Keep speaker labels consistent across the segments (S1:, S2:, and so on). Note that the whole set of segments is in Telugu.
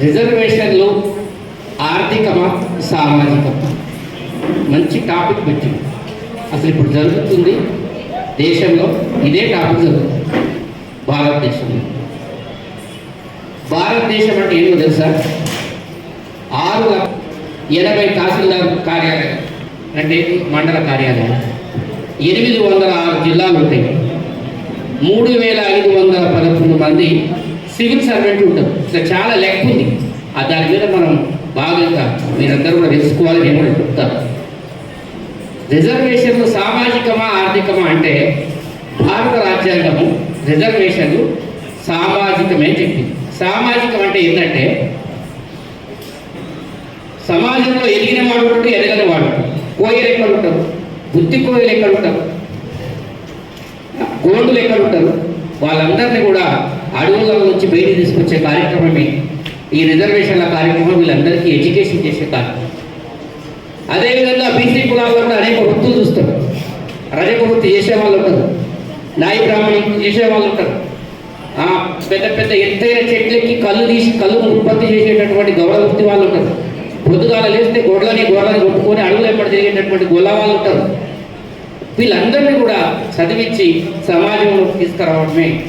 S1: రిజర్వేషన్లు ఆర్థికమా సామాజికమా? మంచి టాపిక్ పెట్టింది. అసలు ఇప్పుడు జరుగుతుంది దేశంలో ఇదే టాపిక్ జరుగుతుంది. భారతదేశంలో. భారతదేశం అంటే ఏమో తెలుసా? ఆరు ఎనభై తహసీల్దార్ కార్యాలయం అంటే మండల కార్యాలయం ఎనిమిది వందల ఆరు జిల్లాలు ఉంటాయి. మూడు వేల ఐదు వందల పదకొండు మంది సివిల్ సర్వెంట్ ఉంటారు. ఇట్లా చాలా లెక్క ఉంది. ఆ దాని మీద మనం బాగా మీరందరూ కూడా తెలుసుకోవాలి నేను కూడా చెప్తాను. రిజర్వేషన్లు సామాజికమా ఆర్థికమా అంటే భారత రాజ్యాంగము రిజర్వేషన్లు సామాజికమే చెప్పింది. సామాజికం అంటే ఏంటంటే సమాజంలో ఎదిగిన వాడు ఉంటాడు ఎదగని వాడు కోయలు ఎక్కడ ఉంటారు బుద్ధి కోయలు ఎక్కడ ఉంటారు గోండులు ఎక్కడ ఉంటారు. వాళ్ళందరినీ కూడా అడవుల నుంచి బయట తీసుకొచ్చే కార్యక్రమమే. ఈ రిజర్వేషన్ల కార్యక్రమం వీళ్ళందరికీ ఎడ్యుకేషన్ చేసే కార్యక్రమం. అదేవిధంగా బీసీ కులాల్లో కూడా అనేక వృత్తులు చూస్తారు. రజక వృత్తి చేసే వాళ్ళు ఉంటారు. నాయి బ్రాహ్మణి చేసే వాళ్ళు ఉంటారు. ఆ, పెద్ద పెద్ద ఎత్తైన చెట్లకి కళ్ళు తీసి కళ్ళు ఉత్పత్తి చేసేటటువంటి గౌరవ వృత్తి వాళ్ళు ఉంటారు. పొద్దుగాల లేస్తే గొడ్లని గొర్రెని కొట్టుకొని అడుగులు ఎప్పటి తిరిగేటటువంటి గొల్ల వాళ్ళు ఉంటారు. వీళ్ళందరినీ కూడా చదివించి సమాజంలో తీసుకురావడమే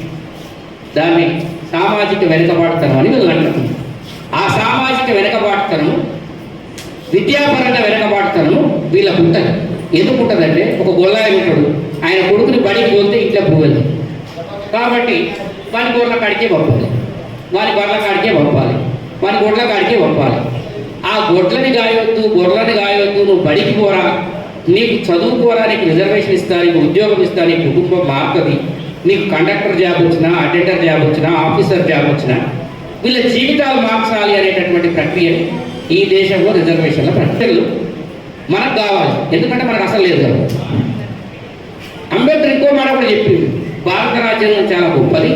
S1: దాన్ని సామాజిక వెనుకబాటుతనం అని వీళ్ళు అంటారు ఆ సామాజిక వెనుకబాటుతనం విద్యాపరంగా వెనుకబాటుతనం వీళ్ళకు ఉంటుంది. ఎందుకు ఉంటుందంటే ఒక గొల్లాయి ఉంటాడు. ఆయన కొడుకుని బడికి పోతే ఇంట్లో పోవాలి కాబట్టి వాని గొర్రెల కాడికే పంపాలి. వాని గొర్రెల కాడికే పంపాలి. వాని గొడ్ల కాడికే పంపాలి. ఆ గొడ్లని గాయవద్దు గొర్రెలని గాయవద్దు నువ్వు బడికి పోరా. నీకు చదువుకోరా నీకు రిజర్వేషన్ ఇస్తా నీకు ఉద్యోగం ఇస్తా నీ కుటుంబం మారుతుంది. నీకు కండక్టర్ జాబ్ వచ్చినా అటెండర్ జాబ్ వచ్చినా ఆఫీసర్ జాబ్ వచ్చినా వీళ్ళ జీవితాలు మార్చాలి అనేటటువంటి ప్రక్రియ ఈ దేశంలో రిజర్వేషన్ల ప్రక్రియలు. మనకు కావాలి. ఎందుకంటే మనకు అసలు లేదు కదా. అంబేద్కర్ ఇంకో మాట కూడా చెప్పింది భారత రాజ్యాంగం చాలా గొప్పది.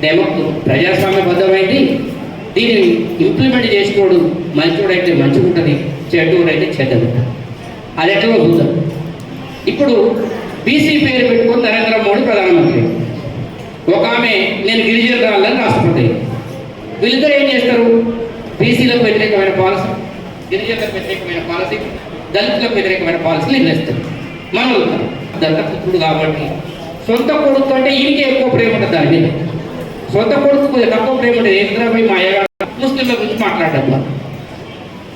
S1: డెమో ప్రజాస్వామ్యబద్ధమైంది దీనిని ఇంప్లిమెంట్ చేసుకోవడం మంచోడైతే మంచిగా ఉంటుంది చెడ్డోడైతే చెడ్డది అది ఎట్లా చూద్దాం ఇప్పుడు బీసీ పేరు పెట్టుకుని నరేంద్ర మోడీ ప్రధానమంత్రి. ఒక ఆమె నేను గిరిజనురాలని రాష్ట్రపతి వీళ్ళిద్దరు ఏం చేస్తారు? బీసీలకు వ్యతిరేకమైన పాలసీ గిరిజనులకు వ్యతిరేకమైన పాలసీ దళితులకు వ్యతిరేకమైన పాలసీలు నిర్ణయిస్తారు. మనం దత్తపుత్రుడు కాబట్టి సొంత కొడుకు అంటే ఈయనకే ఎక్కువ ప్రేమ ఉంటుంది దాని మీద. సొంత కొడుకు కొద్దిగా తక్కువ ప్రేమ ఉంటుంది. ఏంద్రాబాయి మా అయ్యగారు ముస్లింల గురించి మాట్లాడడం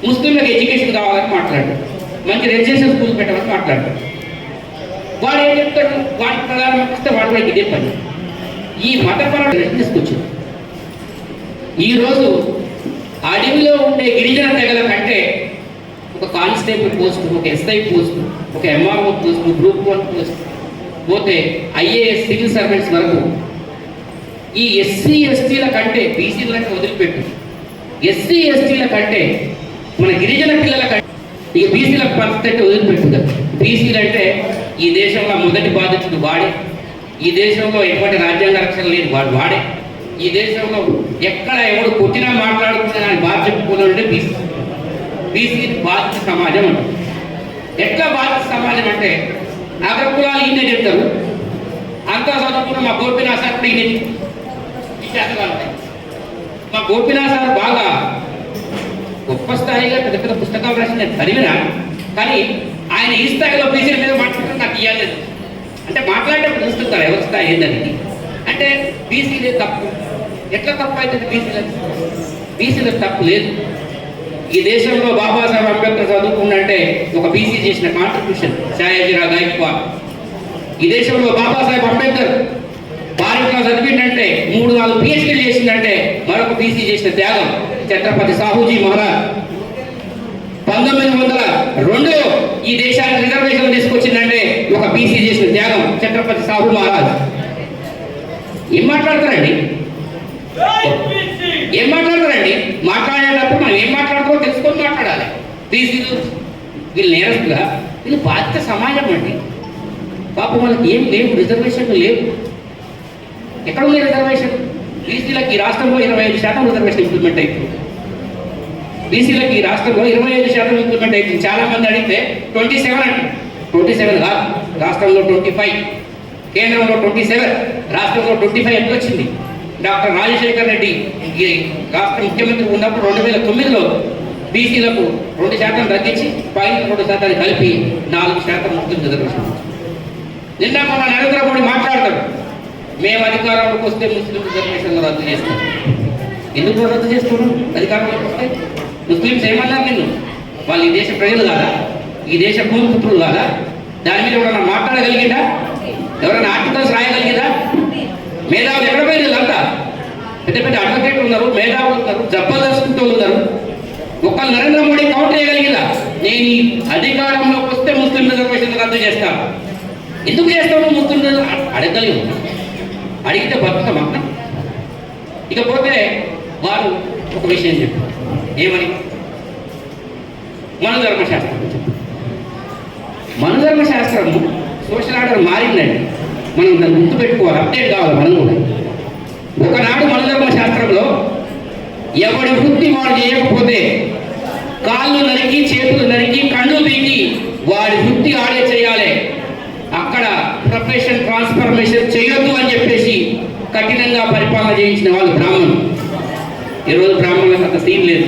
S1: ముస్లింలకు ఎడ్యుకేషన్ కావాలని మాట్లాడడం. మంచి రెసిడెన్షియల్ స్కూల్ పెట్టాలని మాట్లాడడం. వాడు ఏం చెప్తాడు? వాడికి ప్రధానం వస్తే వాడు కూడా ఇదే పని ఈ మతపరమైన తీసుకొచ్చింది. ఈరోజు అడవిలో ఉండే గిరిజన తెగల కంటే ఒక కానిస్టేబుల్ పోస్ట్ ఒక ఎస్ఐ పోస్ట్ ఒక MRO post group one post పోతే ఐఏఎస్ సివిల్ సర్వెంట్స్ వరకు ఈ ఎస్సీ ఎస్టీల కంటే బీసీలకు వదిలిపెట్టు. ఎస్సీ ఎస్టీల కంటే మన గిరిజన పిల్లల కంటే ఇక బీసీలకు పరిస్థితి వదిలిపెట్టు బీసీలు అంటే ఈ దేశంలో మొదటి బాధితుడు వాడే. ఈ దేశంలో ఎటువంటి రాజ్యాంగ రక్షణ లేదు వాడు వాడే. ఈ దేశంలో ఎక్కడ ఎవడు కొట్టినా మాట్లాడుకున్నా బాధ చెప్పుకోవాలంటే బీసీ. బీసీ బాధిత సమాజం అంటే. ఎట్లా బాధిత సమాజం అంటే అగ్రకులాలు ఈయన చెప్తారు అంతా చదువుకున్న మా గోపినాథ్ సార్ కూడా ఈయన మా గోపినాథ్ సార్ బాగా గొప్ప స్థాయిగా పెద్ద పెద్ద పుస్తకాలు రాసి నేను చదివినా కానీ ఆయన ఈ స్థాయిలో బీసీల మీద మాట్లాడడం నాకు ఇవ్వలేదు అంటే మాట్లాడేటప్పుడు చూస్తుంటారు ఎవరి ఏందని అంటే బీసీలే తప్పు. ఎట్లా తప్పు అవుతుంది బీసీలకు? బీసీలకు తప్పు లేదు. ఈ దేశంలో బాబాసాహెబ్ అంబేద్కర్ చదువుకున్నంటే ఒక బీసీ చేసిన కాంట్రిబ్యూషన్ ఛాయాజీరావు గాయక్వాడ్ ఈ దేశంలో బాబాసాహెబ్ అంబేద్కర్ భారత్లో చదివిందంటే మూడు నాలుగు పిహెచ్డీలు చేసిందంటే మరొక బీసీ చేసిన త్యాగం ఛత్రపతి సాహూజీ మహారాజ్. పంతొమ్మిది వందల రెండులో ఈ దేశానికి రిజర్వేషన్ తీసుకొచ్చిందంటే ఒక బీసీ చేసిన త్యాగం ఛత్రపతి సాహు మహారాజ్. ఏం మాట్లాడతారండి? ఏం మాట్లాడతారండి? మాట్లాడేటప్పుడు మనం ఏం మాట్లాడుతామో తెలుసుకొని మాట్లాడాలి. బీసీలు వీళ్ళు నేరస్తుగా వీళ్ళు బాధ్యత సమాజం అండి. పాపం వాళ్ళకి ఏం లేవు రిజర్వేషన్లు లేవు. ఎక్కడ ఉంది రిజర్వేషన్ బీసీలకు ఈ రాష్ట్రంలో ఇరవై ఐదు శాతం రిజర్వేషన్ ఇంప్లిమెంట్ అయిపోయింది బీసీలకు ఈ రాష్ట్రంలో ఇరవై ఐదు శాతం ఇంప్లిమెంట్ అయిపోయింది చాలా మంది అడిగితే ట్వంటీ సెవెన్ అంటే ట్వంటీ సెవెన్ కాదు. రాష్ట్రంలో ట్వంటీ ఫైవ్ కేంద్రంలో ట్వంటీ సెవెన్ రాష్ట్రంలో ట్వంటీ ఫైవ్ ఎంత వచ్చింది? డాక్టర్ రాజశేఖర్ రెడ్డి రాష్ట్ర ముఖ్యమంత్రి ఉన్నప్పుడు రెండు వేల తొమ్మిదిలో బీసీలకు రెండు శాతం తగ్గించి పైన రెండు శాతాన్ని కలిపి నాలుగు శాతం ముస్లిం రిజర్వేషన్ నిన్న మన నరేంద్ర మోడీ మాట్లాడతాడు. మేము అధికారంలోకి వస్తే ముస్లిం రిజర్వేషన్లు రద్దు చేస్తాం. ఎందుకు రద్దు చేస్తున్నాం అధికారంలోకి వస్తే ముస్లింస్ ఏమన్నారు నిన్ను? వాళ్ళు ఈ దేశ ప్రజలు కాదా? ఈ దేశ భూమిపుత్రులు కాదా? దాని మీద ఎవరైనా మాట్లాడగలిగిందా ఎవరైనా ఆర్టికల్స్ రాయగలిగిందా మేధావులు ఎక్కడ పోయిన వీళ్ళంతా? పెద్ద పెద్ద అడ్వకేట్లు ఉన్నారు మేధావులు ఉన్నారు జబర్దస్త్ ఉన్నారు. ఒక నరేంద్ర మోడీ కౌంటర్ చేయగలిగిందా? నేను అధికారంలోకి వస్తే ముస్లిం రిజర్వేషన్ రద్దు చేస్తాను ఎందుకు చేస్తాను ముస్లిం అడగలేదు అడిగితే బతుకమ్మ ఇకపోతే వారు ఒక విషయం చెప్పారు. ఏమని? మనుధర్మశాస్త్రం మనుధర్మశాస్త్రం సోషల్ ఆర్డర్ మారిందండి. మనం దాన్ని గుర్తుపెట్టుకోవాలి అప్డేట్ కావాలి మనం కూడా ఒకనాడు మనుధర్మ శాస్త్రంలో ఎవడి వృత్తి వాడు చేయకపోతే కాళ్ళు నరికి చేతులు నరికి కళ్ళు పీకి వాడి వృత్తి ఆడే చేయాలి. అక్కడ ప్రొఫెషన్ ట్రాన్స్ఫర్మేషన్ చేయొద్దు అని చెప్పేసి కఠినంగా పరిపాలన చేయించిన వాళ్ళు బ్రాహ్మణులు. ఈరోజు బ్రాహ్మణులకు అంత సీన్ లేదు.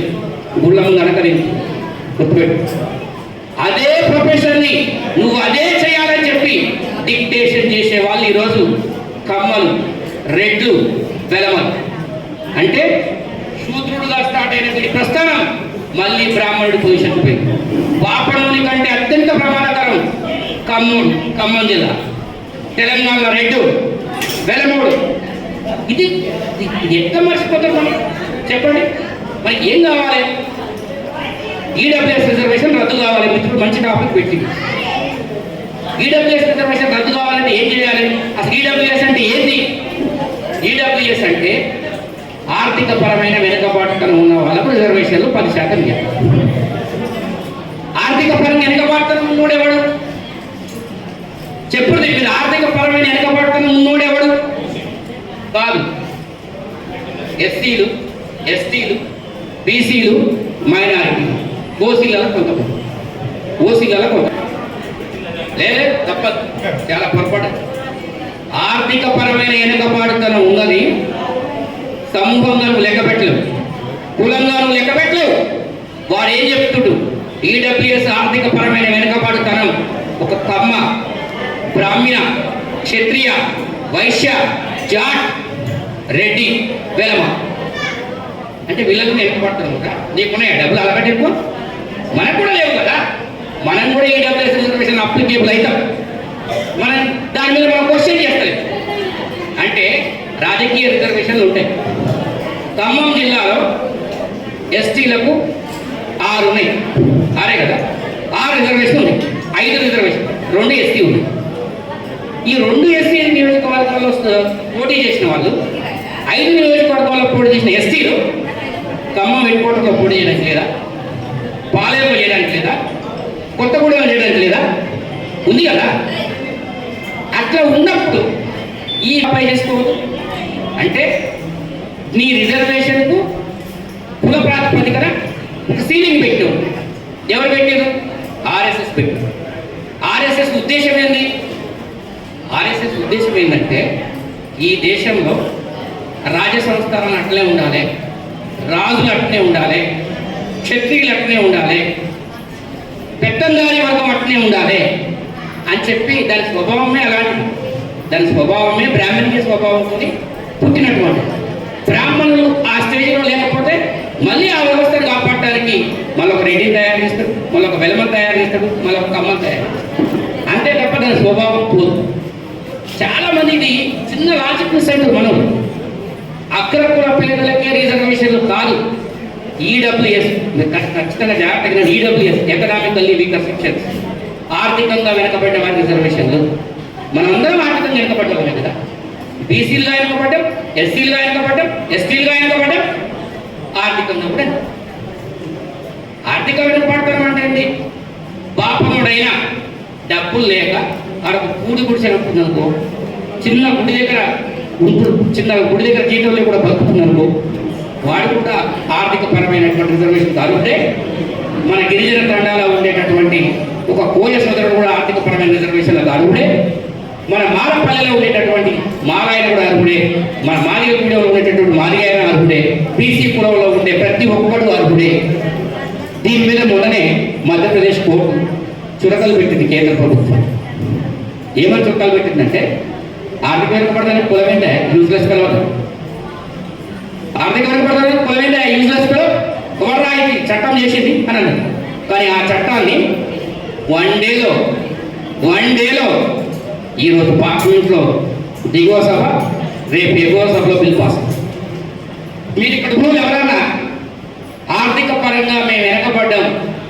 S1: గుళ్ళ ముందు అనకలేదు. గుర్తుపెట్టు. అదే ప్రొఫెషన్ని నువ్వు అదే చేయాలని చెప్పి డిక్టేషన్ చేసే వాళ్ళు ఈరోజు కమ్మలు రెడ్లు వెలమలు. అంటే శూద్రుడుగా స్టార్ట్ అయినటువంటి ప్రస్థానం మళ్ళీ బ్రాహ్మణుడి పొజిషన్ పోయింది. పాపణుని కంటే అత్యంత ప్రమాదకరం కమ్ముడు ఖమ్మం జిల్లా. తెలంగాణలో రెడ్డు వెలమూడు. ఇది ఇది- ఇది ఎట్లా మర్చిపోతాం మనం? చెప్పండి. మరి ఏం కావాలి? ఈడబ్ల్యూఎస్ రిజర్వేషన్ రద్దు కావాలి. ఇప్పుడు మంచి టాపిక్ పెట్టింది. ఈడబ్ల్యూఎస్ రిజర్వేషన్ రద్దు కావాలంటే ఏం చేయాలి? అసలు ఈడబ్ల్యూఎస్ అంటే ఏంది? ఈడబ్ల్యూఎస్ అంటే ఆర్థిక పరమైన వెనుకబాటుతనం ఉన్న వాళ్ళకు రిజర్వేషన్లు పది శాతం ఇవ్వాలి ఆర్థిక పరంగా వెనుకబాటుతనం ఉన్నోడెవడు చెప్పుడు మీరు ఆర్థిక పరమైన వెనుకబాటుతనం ఉన్నోడెవడు కాదు. ఎస్సీలు ఎస్టీలు బీసీలు మైనారిటీలు. ఓసీలలో కొంత ఓసీలలో కొంత లేదు తప్పదు. చాలా పొరపాటు. ఆర్థిక పరమైన వెనుకబాటుతనం ఉన్నది సమూహంగాను నువ్వు లెక్క పెట్టలేవు కులంగా లెక్క పెట్టలేవు వాడు ఏం చెప్తుడు? ఈడబ్ల్యూఎస్ ఆర్థిక పరమైన వెనుకబాటుతనం ఒక కమ్మ బ్రాహ్మణ క్షత్రియ వైశ్య జాట్ రెడ్డి వెలమ. అంటే వీళ్ళకు వెనుకబడుతున్నాం కదా నీకున్నాయా? డబ్బులు అలవాటు ఎక్కువ మనకు కూడా లేవు కదా. మనం కూడా ఈ డబ్ల్యూఎస్ రిజర్వేషన్ అప్లికేబుల్ అవుతాం. మనం దాని మీద మనం క్వశ్చన్ చేస్తలేదు అంటే రాజకీయ రిజర్వేషన్లు ఉంటాయి. ఖమ్మం జిల్లాలో ఎస్టీలకు ఆరు ఉన్నాయి. ఆరే కదా. ఆరు రిజర్వేషన్ ఉన్నాయి. ఐదు రిజర్వేషన్ రెండు ఎస్టీ ఉన్నాయి. ఈ రెండు ఎస్సీ నియోజకవర్గాల్లో పోటీ చేసిన వాళ్ళు? ఐదు నియోజకవర్గాల్లో పోటీ చేసిన ఎస్టీలు ఖమ్మం హెడ్కోటర్లో పోటీ చేయడం లేదా? పాలేరు చేయడానికి లేదా? కొత్తగూడెం చేయడానికి లేదా? ఉంది కదా? అట్లా ఉన్నప్పుడు ఈ అప్లై చేసుకోవద్దు. అంటే నీ రిజర్వేషన్కు కుల ప్రాతిపదికన ఒక సీలింగ్ పెట్టావు ఎవరు పెట్టారు ఆర్ఎస్ఎస్ పెట్టారు ఆర్ఎస్ఎస్ ఉద్దేశం ఏంది? ఆర్ఎస్ఎస్ ఉద్దేశం ఏంటంటే ఈ దేశంలో రాజ సంస్థానాలు అట్లే ఉండాలి రాజులు అట్లే ఉండాలి క్షత్రియులు అట్నే ఉండాలి. పెత్తందారి వర్గం అట్లే ఉండాలి అని చెప్పి దాని స్వభావమే అలాంటిది. దాని స్వభావమే బ్రాహ్మణ్య స్వభావంతో పుట్టినటువంటి. బ్రాహ్మణులు ఆ స్టేజ్లో లేకపోతే మళ్ళీ ఆ వ్యవస్థను కాపాడటానికి మళ్ళొక రెడీ రెడ్డిని తయారు చేస్తాడు మళ్ళొక ఒక వెలమని తయారు చేస్తాడు మళ్ళొక ఒక కమ్మని తయారు అంతే తప్ప దాని స్వభావం పోదు. చాలా ఇది చిన్న లాజిక్ సెంటర్ మనం. అగ్రకుల పిల్లలకే రిజర్వేషన్లు కాదు. ఈడబ్ల్యూఎస్ ఖచ్చితంగా జాగ్రత్తగా ఈడబ్ల్యూఎస్ ఎకనామికల్లీ వీకర్ సెక్షన్స్ ఆర్థికంగా వెనకబడ్డ వారి రిజర్వేషన్లు మనమందరం ఆర్థికంగా వెనకబడ్డ వాళ్ళే కదా బీసీలుగా వెనకబడ్డం ఎస్సీలుగా వెనకబడ్డం ఎస్టీలుగా వెనకబడ్డం ఆర్థికంగా కూడా ఆర్థిక వెనుకబడతాం అంటే ఏంటి? పాపముడైనా డబ్బులు లేక అక్కడ కూడి గుడిసె అనుకో చిన్న గుడి దగ్గర చిన్న గుడి దగ్గర జీతంలో కూడా బతుకుతున్నారు. వాడు కూడా ఆర్థిక పరమైనటువంటి రిజర్వేషన్ కాదుంటే మన గిరిజన తండాలో ఉండేటటువంటి ఒక కోయ సోదరుడు కూడా ఆర్థిక పరమైన రిజర్వేషన్లు కాదుంటే మన మారపల్లెలో ఉండేటటువంటి మాలాయన కూడా అర్హుడే మన మాదిగగూడెంలో ఉండేటటువంటి మాదిగాయన అర్హుడే బీసీ కులంలో ఉండే ప్రతి ఒక్కడు అర్హుడే. దీని మీద మొన్ననే మధ్యప్రదేశ్ కోర్టు చురకలు పెట్టింది కేంద్ర ప్రభుత్వం. ఏమని చురకలు పెట్టిందంటే ఆర్థిక వెనుకబడదని కులమేంటే యూజ్లెస్ పిలవదు ఆర్థిక వెనుకబడదని కులమేంటే యూజ్లెస్ పిలవ చట్టం చేసింది అని అన్నారు కానీ ఆ చట్టాన్ని వన్ డేలో వన్ డేలో ఈరోజు పార్లమెంట్లో దిగువ సభ రేపు ఎగువ సభలో బిల్ పాస్ మీరు ఇక్కడ ఎవరన్నా ఆర్థిక పరంగా మేము వెనకబడ్డాం.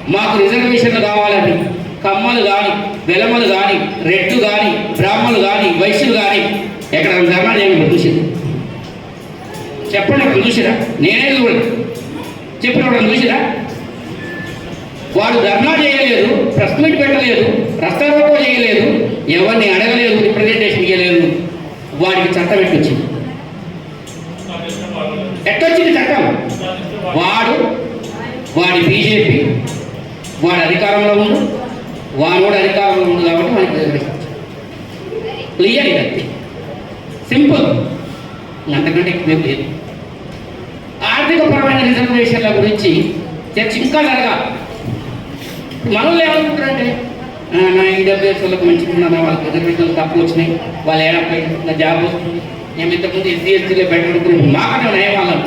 S1: మాకు రిజర్వేషన్లు కావాలని కమ్మలు కానీ వెలమలు కానీ రెడ్లు కానీ బ్రాహ్మణులు కానీ వైశ్యులు కానీ ఎక్కడ ధర్నా చేయమని చూసింది. చెప్పండి చూసిరా? నేనే చూడండి చెప్పిన చూసిరా? వాడు ధర్నా చేయలేదు ప్రెస్ మీట్ పెట్టలేదు రస్తారోపణ చేయలేదు ఎవరిని అడగలేదు రిప్రజెంటేషన్ ఇవ్వలేదు వాడికి చట్టం ఎట్టొచ్చింది ఎట్టొచ్చింది చట్టం? వాడు వాడి బీజేపీ వాడు అధికారంలో ఉండు కూడా అధికారంలో ఉంది కాబట్టి వాడికి క్లియర్ ఇది సింపుల్. అంతకంటే ఎక్కువ లేదు. రిజర్వేషన్ల గురించి చర్చ ఇంకా జరగాలి. మనల్ని ఏమనుకుంటారంటే "ఆ, నా ఈడబ్ల్యూఎస్ వాళ్ళకి మంచిగా ఉన్నా వాళ్ళకి రిజర్వేషన్లు తప్పులు వచ్చినాయి. వాళ్ళు ఏడాపై నా జాబ్? వస్తుంది మేము ఇంతకుముందు ఎస్సీ ఎస్టీలో బెటర్ మాకనే నయం వాళ్ళని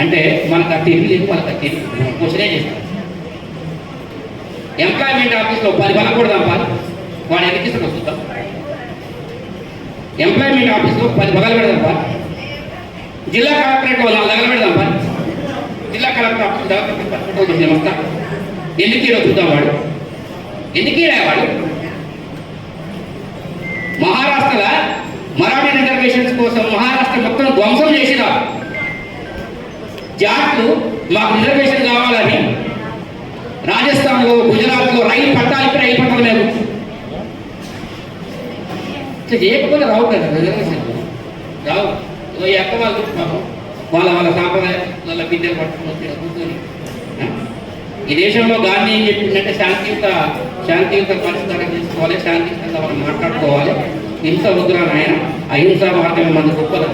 S1: అంటే మనకు ఆ తెలివి లేదు వాళ్ళకి ఆ తెలివి మనం క్వశ్చనే చేస్తాం. ఎంప్లాయ్మెంట్ ఆఫీస్లో పది బలకూడదాం పాలు వాడు ఎన్ని ఇస్తాడు చూద్దాం. ఎంప్లాయ్మెంట్ ఆఫీస్లో పది బగలు పెడదాం జిల్లా కలెక్టరేట్ వాళ్ళు దగ్గర పెడదాం పాలు జిల్లా కలెక్టర్ చూద్దాం వాడు ఎందుకు వాడు మహారాష్ట్రల మరాఠీ రిజర్వేషన్స్ కోసం మహారాష్ట్ర మొత్తం ధ్వంసం చేసిన జాట్లు మాకు రిజర్వేషన్ కావాలని రాజస్థాన్లో గుజరాత్లో రైలు పట్టాలకి రైలు పట్టాల మీద ఇట్లా చేయకపోతే రావు కదా రిజర్వేషన్. రావు. ఇగో ఈ అక్క వాళ్ళు వాళ్ళ వాళ్ళ సాంప్రదాయ. వాళ్ళ బిడ్డలు పట్టుకుని వచ్చి కూర్చొని ఈ దేశంలో గాంధీ ఏం చెప్పిందంటే శాంతియుత శాంతియుత పరిష్కారం చేసుకోవాలి శాంతియుతంగా మనం మాట్లాడుకోవాలి. హింస వద్దురా ఆయన అహింస మార్గమే మన గొప్పది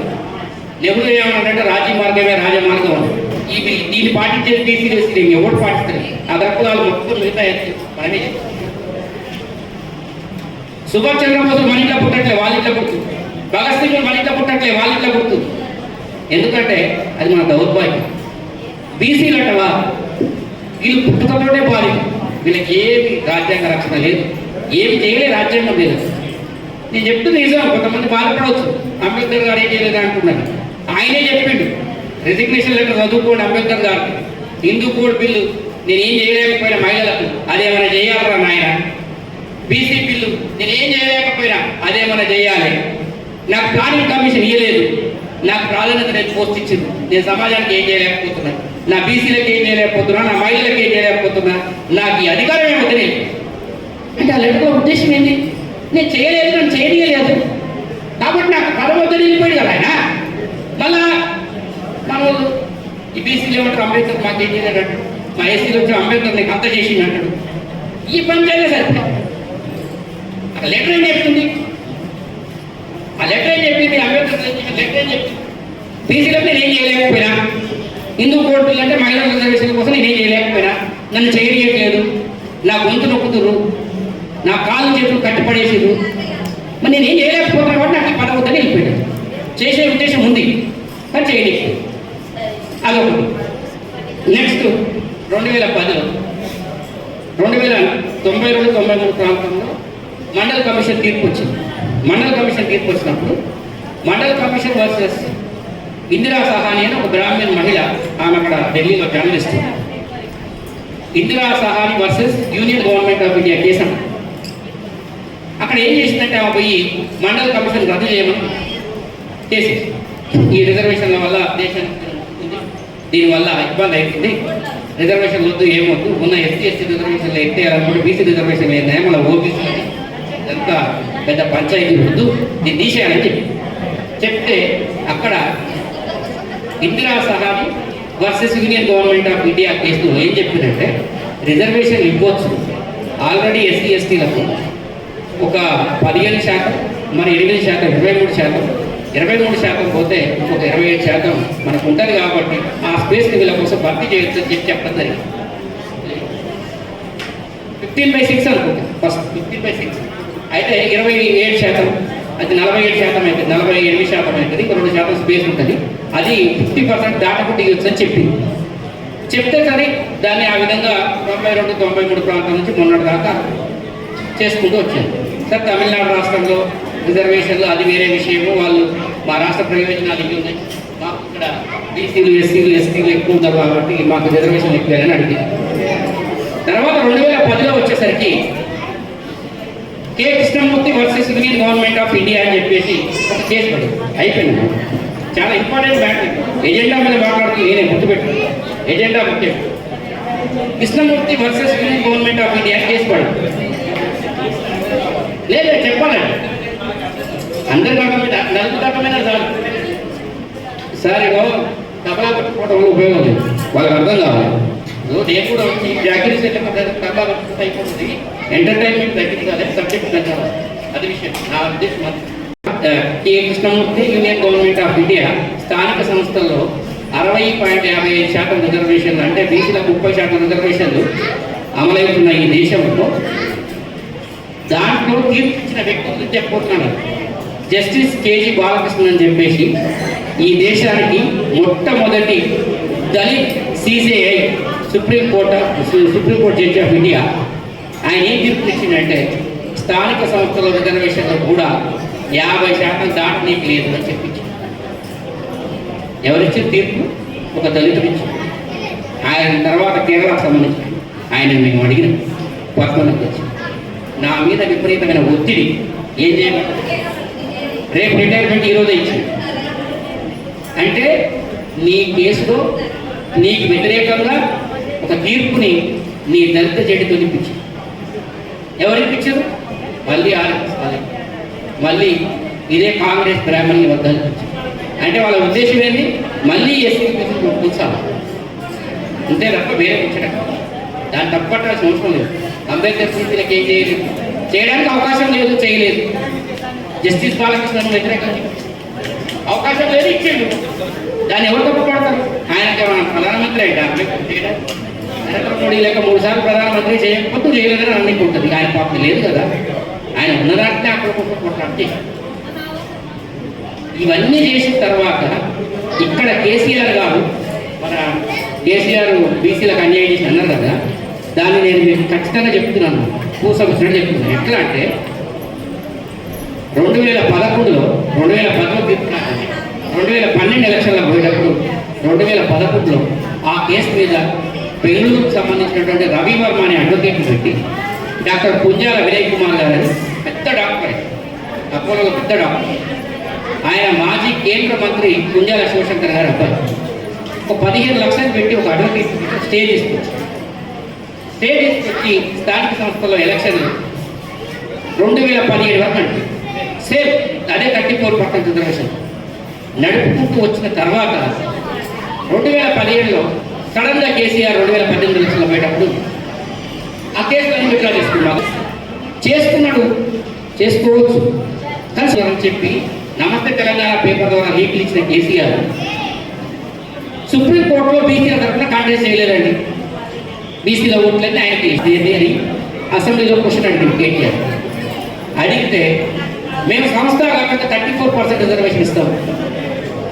S1: నెహ్రూ ఏమన్నాడంటే రాజ్య మార్గమే రాజమార్గం అని. దీన్ని పాటించేది బీసీలు ఎస్సీలు ఎవరు పాటిస్తారు? ఆ దక్కులాలు మొత్తం మిగతా మనమే సుభాష్ చంద్రబోస్ మన ఇంట్లో పుట్టట్లే వాళ్ళ ఇంట్లో పుడుతుంది. భగత్ సింగ్ మన ఇంట్లో పుట్టట్లే వాళ్ళ ఇంట్లో పుడుతుంది. ఎందుకంటే అది మన దౌర్భాగ్యం. బీసీలు అంటవా? వీళ్ళు పుట్టుకతోనే బాలి వీళ్ళకి ఏమి రాజ్యాంగ రక్షణ లేదు. ఏమి చేయలే రాజ్యాంగం లేదు నేను చెప్తుంది నిజం కొంతమంది బాధపడవచ్చు. అంబేద్కర్ గారు ఏం చేయలేదు అనుకున్నాను ఆయనే చెప్పిండు. రెసిగ్నేషన్ లెటర్ చదువుకోండి అంబేద్కర్ గారు. Hindu code bill? నేను ఏం చేయలేకపోయినా మహిళలకు. అదేమైనా చేయాలరా నాయన? BC bill. నేను ఏం చేయలేకపోయినా అదేమైనా చేయాలి. నాకు ప్లానింగ్ కమిషన్ ఇవ్వలేదు నాకు ప్రాధాన్యత నేను పోస్ట్ ఇచ్చింది నేను సమాజానికి ఏం చేయలేకపోతున్నా. నా బీసీలకు ఏం చేయలేకపోతున్నా. నా మహిళలకు ఏం చేయలేకపోతున్నా. నాకు ఈ అధికారం ఏమవుతుంది నేను? అంటే ఆ ఉద్దేశం ఏంటి నేను చేయలేదు నన్ను చేయలేదు కాబట్టి నాకు పదవి వద్ద వెళ్ళిపోయాడు కదా ఆయన. మళ్ళా మన ఈ బీసీలు ఏమంటారు? అంబేద్కర్ మాకు ఏం చేయలేదు మా ఎస్సీలు వచ్చిన అంబేద్కర్ నీకు అంత చేసింది అంటాడు. ఈ పని చేయలేదు సరిపోయి లెటర్ ఏం చెప్తుంది? ఆ లెటర్ ఏం చెప్పింది? అంబేద్కర్ లెటర్ ఏం చెప్పింది? బీసీలకు నేను చేయలేకపోయినా. హిందూ కోర్టులు అంటే మహిళా రిజర్వేషన్ కోసం నేను ఏం చేయలేకపోయినా. నన్ను చేయలేయట్లేదు నా గొంతు నొక్కుతురు నా కాలు చేతులు కట్టిపడేసిరు మరి నేను ఏం చేయలేకపోతున్నా కాబట్టి నాకు పడవద్దని పదవి వెళ్ళిపోయాడు చేసే ఉద్దేశం ఉంది. కానీ చేయలేదు అదొకటి. నెక్స్ట్ రెండు వేల పదిలో రెండు వేల తొంభై రెండు తొంభై మూడు ప్రాంతంలో మండల కమిషన్ తీర్పు వచ్చింది. మండల కమిషన్ తీర్పు వచ్చినప్పుడు మండల కమిషన్ వర్సెస్ ఇందిరా సహాని అని ఒక గ్రామీణ మహిళ ఆమె అక్కడ ఢిల్లీలో journalist Indira Sawhney versus union government of India case అక్కడ ఏం చేసిందంటే ఆమె పోయి మండల కమిషన్ రద్దు చేయమని చేసి ఈ రిజర్వేషన్ల వల్ల దేశం దీనివల్ల ఇబ్బంది అవుతుంది రిజర్వేషన్ వద్దు ఏమొద్దు ఉన్న ఎస్సీ ఎస్టీ రిజర్వేషన్లు ఎత్తేయాలనుకుంటే బీసీ రిజర్వేషన్లు ఏంటంటే మన ఓబీసీ. ఎంత పెద్ద పంచాయతీ ముందు దీన్ని తీసేయాలని చెప్పి. చెప్తే అక్కడ Indira Sawhney versus union government of India కేసులో ఏం చెప్పిందంటే రిజర్వేషన్ ఇవ్వచ్చు. ఆల్రెడీ ఎస్సీ ఎస్టీలకు ఒక పదిహేను శాతం మరి ఎనిమిది శాతం ఇరవై మూడు శాతం ఇరవై మూడు శాతం పోతే ఒక ఇరవై ఏడు శాతం మనకు ఉంటుంది కాబట్టి ఆ స్పేస్ని వీళ్ళ కోసం భర్తీ చేయొచ్చు అని చెప్పి చెప్పడం జరిగింది. ఫిఫ్టీన్ బై సిక్స్ అనుకుంటా ఫస్ట్ ఫిఫ్టీన్ బై సిక్స్. అయితే ఇరవై ఏడు శాతం అది నలభై ఏడు శాతం అవుతుంది నలభై ఎనిమిది శాతం అవుతుంది ఇంకో రెండు శాతం స్పేస్ ఉంటుంది. అది ఫిఫ్టీ పర్సెంట్ దాటకుండా ఇవ్వచ్చు అని చెప్పింది. చెప్తే సరే దాన్ని ఆ విధంగా తొంభై రెండు తొంభై మూడు ప్రాంతాల నుంచి మొన్నటి దాకా చేసుకుంటూ వచ్చారు. సార్ తమిళనాడు రాష్ట్రంలో రిజర్వేషన్లు అది వేరే విషయము వాళ్ళు మా రాష్ట్ర ప్రయోజనాలు ఇవి ఉన్నాయి. మాకు ఇక్కడ బీసీలు ఎస్సీలు ఎస్టీలు ఎక్కువ ఉన్నారు కాబట్టి మాకు రిజర్వేషన్ ఎక్కువ అని అడిగింది తర్వాత రెండు వేల పదిలో వచ్చేసరికి K Krishnamurthy versus union government of India అని చెప్పేసి ఒక కేసు పడింది అయిపోయింది. చాలా ఇంపార్టెంట్ మ్యాటర్ ఎజెండా మీద మాట్లాడుతూ నేనే గుర్తుపెట్టు ఎజెండా ముఖ్యం. Krishnamurthy versus union government of India అని కేసు పడింది లేదు చెప్పాలండి అందరి రకమైన నలుగు రకమైన సార్ సార్ ఇగో తబలా పట్టుకోవడం వల్ల ఉపయోగం లేదు. వాళ్ళకి అర్థం కావాలి. ఇగో నేను కూడా వచ్చి జాగిరి సెట్ తబలా పట్టుకుంటే అయిపోతుంది. ఎంటర్టైన్మెంట్ తగ్గించాలి సబ్జెక్ట్ తగ్గాలి అది విషయం. నా ఉద్దేశం K. Krishnamurthy union government of India స్థానిక సంస్థల్లో అరవై పాయింట్ యాభై ఐదు శాతం రిజర్వేషన్లు అంటే బీసీలకు ముప్పై శాతం రిజర్వేషన్లు అమలవుతున్న ఈ దేశంలో. దాంట్లో తీర్పు ఇచ్చిన వ్యక్తులు చెప్పుకుంటున్నాను జస్టిస్ కేజీ బాలకృష్ణ అని చెప్పేసి ఈ దేశానికి మొట్టమొదటి Dalit CCI supreme court supreme court judge of India ఆయన ఏం తీర్పు ఇచ్చిందంటే స్థానిక సంస్థల రిజర్వేషన్లో కూడా యాభై శాతం దాటనీకి లేదు అని చెప్పించారు ఎవరిచ్చిన తీర్పు? ఒక దళితుడు ఆయన తర్వాత కేరళకు సంబంధించి ఆయన మేము అడిగిన పద్మలకు వచ్చి నా మీద విపరీతమైన ఒత్తిడి. ఏం చేయాలి? రేపు రిటైర్మెంట్ ఈరోజు ఇచ్చింది. అంటే నీ కేసులో నీకు వ్యతిరేకంగా ఒక తీర్పుని నీ దళిత జడ్డితో ఇప్పించింది ఎవరు మళ్ళీ ఆర్ఎస్ఎస్ వాళ్ళే. మళ్ళీ ఇదే కాంగ్రెస్ బ్రాహ్మణ్ని వద్ద అంటే వాళ్ళ ఉద్దేశం ఏంటి మళ్ళీ ఎస్సీ కూర్చాలి అంతే తప్ప వేరే ఉంచడం దాన్ని తప్పట్టాల్సిన అవసరం లేదు. అంబేద్కర్ పూర్తికి ఏం చేయలేదు? చేయడానికి అవకాశం లేదు చేయలేదు. జస్టిస్ బాలకృష్ణ వ్యతిరేకంగా అవకాశం లేదు ఇచ్చేయండి దాన్ని ఎవరు తప్పుపడతారు? ఆయనకి ఏమైనా ప్రధానమంత్రి అయితే అంబేద్కర్ చేయడానికి నరేంద్ర మోడీ లేక మూడు సార్లు ప్రధానమంత్రి చేయకపోతే చేయలేదని అనుకుంటుంది ఆయన పాపం లేదు కదా. ఆయన ఉన్నదాన్ని అక్కడ ఇవన్నీ చేసిన తర్వాత ఇక్కడ కేసీఆర్ గారు మన కేసీఆర్ బీసీలకు అన్యాయం చేసి అన్నారు కదా. దాన్ని నేను మీకు ఖచ్చితంగా చెప్తున్నాను. పూసవచ్చినట్టు చెప్తున్నాను. ఎట్లా అంటే రెండు వేల పదకొండులో రెండు వేల పదకొండు రెండు వేల పన్నెండు ఎలక్షన్లో పోయేటప్పుడు రెండు వేల పదకొండులో ఆ కేసు మీద బెంగళూరుకు సంబంధించినటువంటి రవి వర్మ అనే అడ్వకేట్ పెట్టి డాక్టర్ పుంజాల వినయ్ కుమార్ గారు పెద్ద డాక్టర్ ఆయన. అపోలో పెద్ద డాక్టర్. ఆయన మాజీ కేంద్ర మంత్రి పుంజాల శివశంకర్ గారు అబ్బాయి. ఒక పదిహేను లక్షలు పెట్టి ఒక అడ్వకేట్ స్టే తీసుకొచ్చి స్టే తీసుకొచ్చి స్థానిక సంస్థలో ఎలక్షన్లు రెండు వేల పదిహేడు వరకు అంటే సేమ్ అదే థర్టీ ఫోర్ పర్సెంట్ రిజర్వేషన్. నడుపుకుంటూ వచ్చిన తర్వాత రెండు వేల పదిహేడులో సడన్గా కేసీఆర్ రెండు వేల పద్దెనిమిది ఎలక్షన్లో పోయేటప్పుడు ఆ కేసులన్నీ విత్డ్రా చేసుకున్నాడు. చేసుకున్నాడు చేసుకోవచ్చు. కలిసి అని చెప్పి నమస్తే తెలంగాణ పేపర్ ద్వారా లీకులు ఇచ్చిన కేసీఆర్ సుప్రీంకోర్టులో బీసీల తరఫున కాంగ్రెస్ చేయలేదండి. బీసీల ఓట్లన్నీ ఆయనకి ఏది అని అసెంబ్లీలో క్వశ్చన్ అండి కేటీఆర్. అడిగితే మేము సంస్థాగతంగా థర్టీ ఫోర్ పర్సెంట్ రిజర్వేషన్ ఇస్తాం.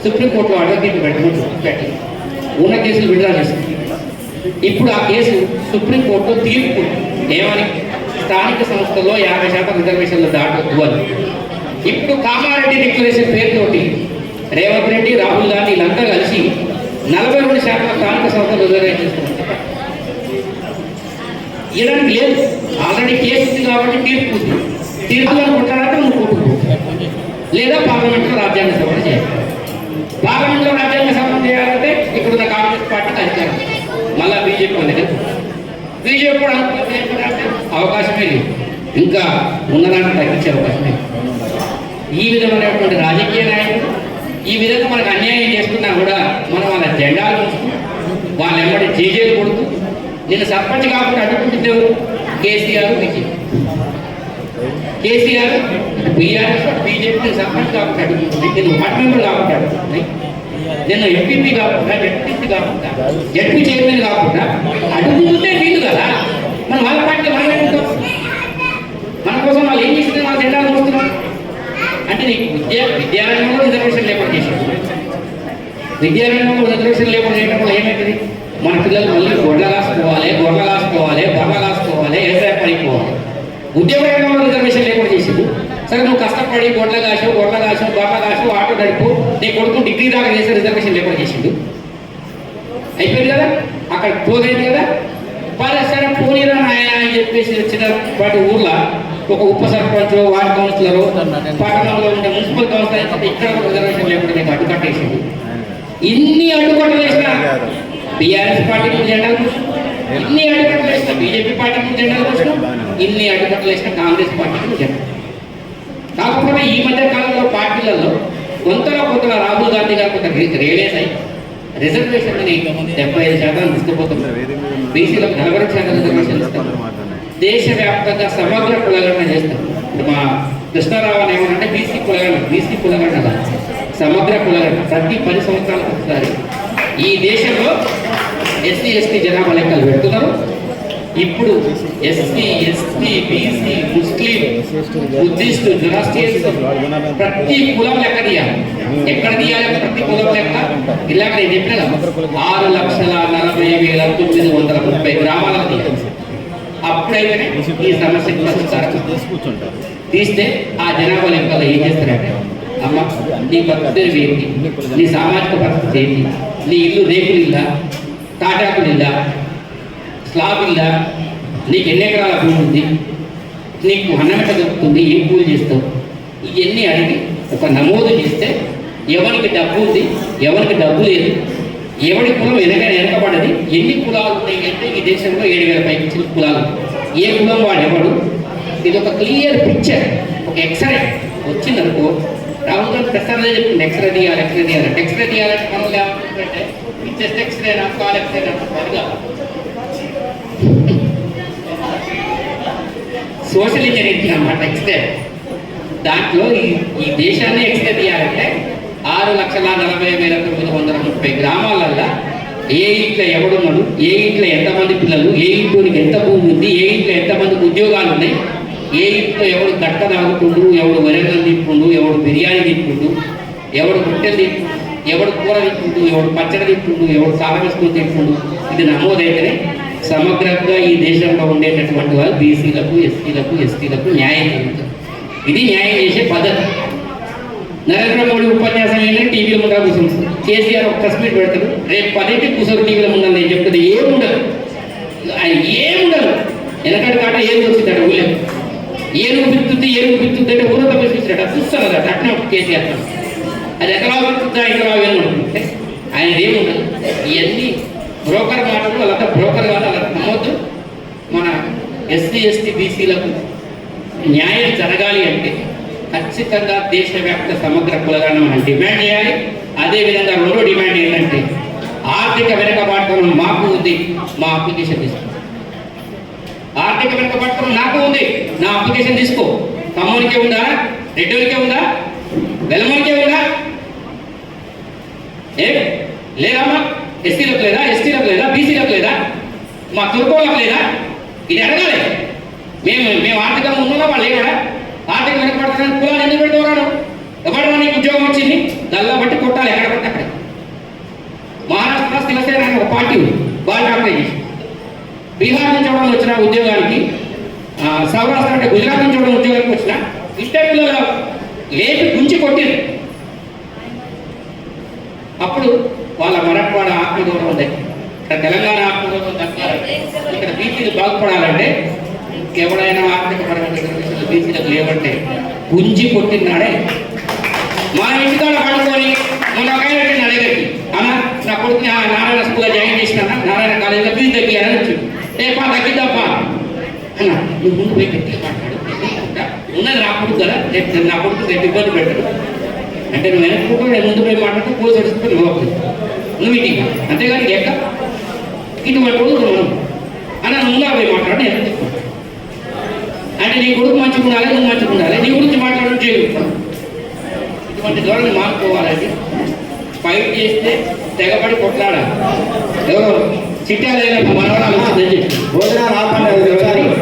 S1: సుప్రీంకోర్టులో అడ్వకేట్ పెట్టమని పెట్టి ఉన్న కేసులు విడుదల చేస్తుంది ఇప్పుడు ఆ కేసు సుప్రీంకోర్టులో తీర్పు ఏమని? స్థానిక సంస్థల్లో యాభై శాతం రిజర్వేషన్లు దాటొద్దు అని. ఇప్పుడు కామారెడ్డి డిక్లరేషన్ పేరుతోటి రేవంత్ రెడ్డి రాహుల్ గాంధీ వీళ్ళంతా కలిసి నలభై రెండు శాతం స్థానిక సంస్థలు రిజర్వేషన్ ఇలాంటి లేదు. ఆల్రెడీ కేసు ఉంది కాబట్టి తీర్పు ఉంది. తీర్పు అనుకుంటారంటే నువ్వు లేదా పార్లమెంట్లో రాజ్యాంగ సభలు చేయాలి. పార్లమెంట్లో రాజ్యాంగ సభలు చేయాలంటే ఇప్పుడున్న కాంగ్రెస్ పార్టీకి అధికారం. మళ్ళా బీజేపీ ఉంది దగ్గర బీజేపీ కూడా అవకాశమే లేదు. ఇంకా ఉన్నదాన్ని తగ్గించే అవకాశమే ఈ విధమైనటువంటి రాజకీయ నాయకులు ఈ విధంగా మనకు అన్యాయం చేస్తున్నా కూడా మనం వాళ్ళ జెండాలు ఉంచుతూ వాళ్ళ ఎమ్మడి జేజేలు కొడుతూ నేను సర్పంచ్ కాకుండా అడ్డుకుంటుంది ఎవరు? KCR BJP KCR BRS BJP sarpanch కాబట్టి నేను పట్టణంలో కాబట్టి నేను ఎంపీపీ కాకుండా జడ్పీసీ కాకుండా జడ్పీ చైర్మన్ కాకుండా అడుగుతుంటే వీలు కదా? మనం వాళ్ళ పార్టీ మనం ఎందుకు? మన కోసం వాళ్ళు ఏం చేస్తున్నారు? వాళ్ళు జెండా చూస్తున్నాం అంటే నీకు విద్యా విద్యారంగంలో రిజర్వేషన్ లేకుండా చేసాడు విద్యారంగంలో రిజర్వేషన్ లేకుండా చేయడం వల్ల ఏమవుతుంది మన పిల్లలు మళ్ళీ గొడ్ల రాసుకోవాలి గొర్రెల రాసుకోవాలి బర్రెల రాసుకోవాలి వ్యవసాయ పనికి పోవాలి ఉద్యోగ రంగంలో రిజర్వేషన్ లేకుండా చేసిండు. సరే నువ్వు కష్టపడి గొడ్ల కాసావు గొడ్ల కాసావు బర్రెల కాసావు ఆటో నడుపు నీ కొడుకు డిగ్రీ దాకా చేసే రిజర్వేషన్ లేకుండా చేసిండు. అయిపోయింది కదా? అక్కడ పోదైంది కదా? సరే పోనీరా నాయన అని చెప్పేసి వచ్చిన వాటి ఊర్లో ఒక ఉప సర్పంచ్ వార్డ్ కౌన్సిలర్ పట్టణంలో ఉండే మున్సిపల్ కౌన్సిలర్ అయితే ఇక్కడ రిజర్వేషన్ లేకుండా నీకు అడ్డుకట్టేసింది ఇన్ని అడ్డుకట్టలు వేసిన బీఆర్ఎస్ పార్టీ ముందు జెండాలు ఇన్ని అడ్డుకట్టలు వేసిన బీజేపీ పార్టీ ముందు జెండాలు ఇన్ని అడ్డుకట్టలు వేసిన కాంగ్రెస్ పార్టీ ముందు జెండా కాకపోతే ఈ మధ్య కాలంలో పార్టీలలో కొంతలో కొంతలో రాహుల్ గాంధీ గారు కొంత రియలైజ్ అయ్యి రిజర్వేషన్ డెబ్బై ఐదు శాతం తీసుకుపోతున్నారు. బీసీలకు నలభై శాతం రిజర్వేషన్ ఇస్తారు దేశవ్యాప్తంగా సమగ్ర కులగణన చేస్తారు. మా కృష్ణారావు అని ఏమనంటే బీసీ కులగణన బీసీ కులగణన కాదు. సమగ్ర కులగణన. ప్రతి పది సంవత్సరాలకు ఒకసారి. ఈ దేశంలో ఎస్సీ ఎస్టీ జనాభా లెక్కలు పెడుతున్నారు. ఇప్పుడు SC ST BC Muslim Buddhist Zoroastrians ప్రతి కులం లెక్క తీయాలి. ఎక్కడ తీయాలి? ప్రతి కులం లెక్క? ఇలాగ నేను చెప్పిన ఆరు లక్షల నలభై వేల తొమ్మిది వందల ముప్పై గ్రామాలకు తీయాలి. అప్పుడైతేనే ఈ సమస్యకు తీస్తే ఆ జనాభా లెక్కలో ఏం చేస్తారంటే అమ్మ నీ పరిస్థితి ఏంటి నీ సామాజిక పరిస్థితి ఏంటి నీ ఇల్లు రేకులు ఇల్లా తాటాకులు ఇల్లా స్లాబ్ ఇల్లా నీకు ఎన్ని ఎకరాల భూమి ఉంది? నీకు అన్నమెట దొరుకుతుంది? ఏం పూలు చేస్తావు? ఇవన్నీ అడిగి ఒక నమోదు చేస్తే ఎవరికి డబ్బు ఉంది ఎవరికి డబ్బు లేదు. ఎవరి కులం వెనక వెనకబడది? ఎన్ని కులాలు ఉన్నాయి అంటే ఈ దేశంలో ఏడు వేల పైకి చిన్న కులాలు ఏ కులం వాడు ఎవడు? ఇది ఒక క్లియర్ పిక్చర్. ఒక ఎక్స్రే. వచ్చిందనుకో రాహుల్ గాంధీ ప్రసాద్ చెప్పింది ఎక్స్రే తీయాలి ఎక్స్రే తీయాలి. ఎక్స్రే తీయాలంటే మనం లేకుంటే చెస్ట్ ఎక్స్రే నాకు కాల్ ఎక్స్రే నా సోషల్ ఇంజనీరింగ్ అన్నమాట ఎక్స్రే దాంట్లో ఈ ఈ దేశాన్ని ఎక్స్రే చేయాలంటే ఆరు లక్షల నలభై వేల తొమ్మిది వందల ముప్పై గ్రామాలల్లో ఏ ఇంట్లో ఎవడున్నాడు ఏ ఇంట్లో ఎంతమంది పిల్లలు ఏ ఇంట్లోనికి ఎంత భూమి ఉంది ఏ ఇంట్లో ఎంతమందికి ఉద్యోగాలు ఉన్నాయి ఏ ఇంట్లో ఎవడు కట్ట తాగుతుండ్రు ఎవడు వరంగల్ తింటుండు ఎవడు బిర్యానీ తింటుండు ఎవడు గుట్టెలు తింటుండు ఎవడు కూర తింటుండు ఎవడు పచ్చడి తింటుండు ఎవడు సాగ వేసుకొని తింటుండు. ఇది నమోదైతేనే సమగ్రంగా ఈ దేశంలో ఉండేటటువంటి వాళ్ళు బీసీలకు ఎస్సీలకు ఎస్టీలకు న్యాయం జరుగుతుంది. ఇది న్యాయం చేసే పద్ధతి. నరేంద్ర మోడీ ఉపన్యాసం ఏంటంటే టీవీలో ముందర కూర్చుంటారు కేసీఆర్ ఒక స్పీడ్ పెడతారు రేపు పదింటి కూర్చొని టీవీలో ముందర నేను చెప్తుంది. ఏముండదు. ఆయన ఏముండదు. వెనకటి కాట ఏం వచ్చిందట ఊళ్ళో. ఏనుగు పిత్తుంది ఏనుగు పిత్తుంది అంటే ఊరంతా పిలిపించాడట చూస్తాను కదా అట్నే కేసీఆర్. అది ఎక్కడ పిత్తుందా ఎకరా ఏముంటుంది ఆయన ఏముండదు. ఇవన్నీ బ్రోకర్ మాటలు వాళ్ళంతా బ్రోకర్ కాదు అలా నమ్మొద్దు. మన ఎస్సీ ఎస్టీ బీసీలకు న్యాయం జరగాలి అంటే ఖచ్చితంగా దేశవ్యాప్త సమగ్ర కులగణన మనం డిమాండ్ చేయాలి. అదేవిధంగా రెండో డిమాండ్ ఏంటంటే ఆర్థిక వెనుకబాటుతనం మాకు ఉంది మా అప్లికేషన్ తీసుకో. ఆర్థిక వెనుకబాటుతనం నాకు ఉంది నా అప్లికేషన్ తీసుకో. తమ్మునికే ఉందా? రెడ్డికే ఉందా? వెలమూరికే ఉందా? ఏ? లేదమ్మా. ఎస్సీలకు లేదా ఎస్టీలకు లేదా బీసీలకు లేదా? మా తుర్కోలకు లేదా? ఇది అడగాలి. మేము మేము ఆర్థికంగా ఉన్నామా వాళ్ళు ఏమడా ఆర్థిక వెనకబడుతున్న కులాలు ఎందుకు పెడుతున్నాడు ఎవరు నీకు ఉద్యోగం వచ్చింది? దల్లా బట్టి కొట్టాలి ఎక్కడ పట్టి అక్కడ. మహారాష్ట్ర శివసేన ఒక పార్టీ బాగా వాళ్ళు అప్లై చేసి బీహార్ నుంచి చూడడం వచ్చిన ఉద్యోగానికి సౌరాష్ట్ర అంటే గుజరాత్ నుంచి ఎవరైనా ఉద్యోగానికి వచ్చిన ఇంటర్వ్యూలో లేపి గుంచి కొట్టింది. అప్పుడు వాళ్ళ మరట్వాడ ఆత్మగౌరవం ఉంది ఇక్కడ తెలంగాణ ఆత్మగౌరవం తగ్గాలంటే ఇక్కడ బీసీలు బాగుపడాలంటే ఎవడైనా ఆర్థికపరమైన బీసీలకు లేవంటే గుంజి కొట్టినాడే మా ఇంటికాడ పడుకొని మొన్న పెట్టిన ఆయన అన్న నా కొడుకుని నారాయణ స్కూల్లో జాయిన్ చేసిన నారాయణ కాలేజీలో ఫీజు తగ్గియాలని వచ్చి ఏ పా తగ్గిద్దాపా. అన్న నువ్వు ముందు పోయి గట్టిగా మాట్లాడు. ఉన్నది నా కొడుకు కదా రేపు నా కొడుకు రేపు ఇబ్బంది పెట్టడు అంటే నువ్వు వెనక్కుంటూ నేను ముందు పోయి మాట్లాడుతూ పోలీసు వచ్చి నువ్వు ఇంటికి అంతేగాని లేక ఇటువంటి కొడుకు మనం అన్న ముందుగా పోయి మాట్లాడు నేను అంటే నీ కొడుకు మంచిగా ఉండాలి? నువ్వు మంచిగా ఉండాలి? నీ గురించి మాట్లాడడం చేయదు ఇటువంటి ధోరణి మార్చుకోవాలండి ఫైట్ చేస్తే తెగబడి కొట్లాడాలి. ఎవరో? చిట్టాలైన మనవరాలు భోజనాలు ఆపండి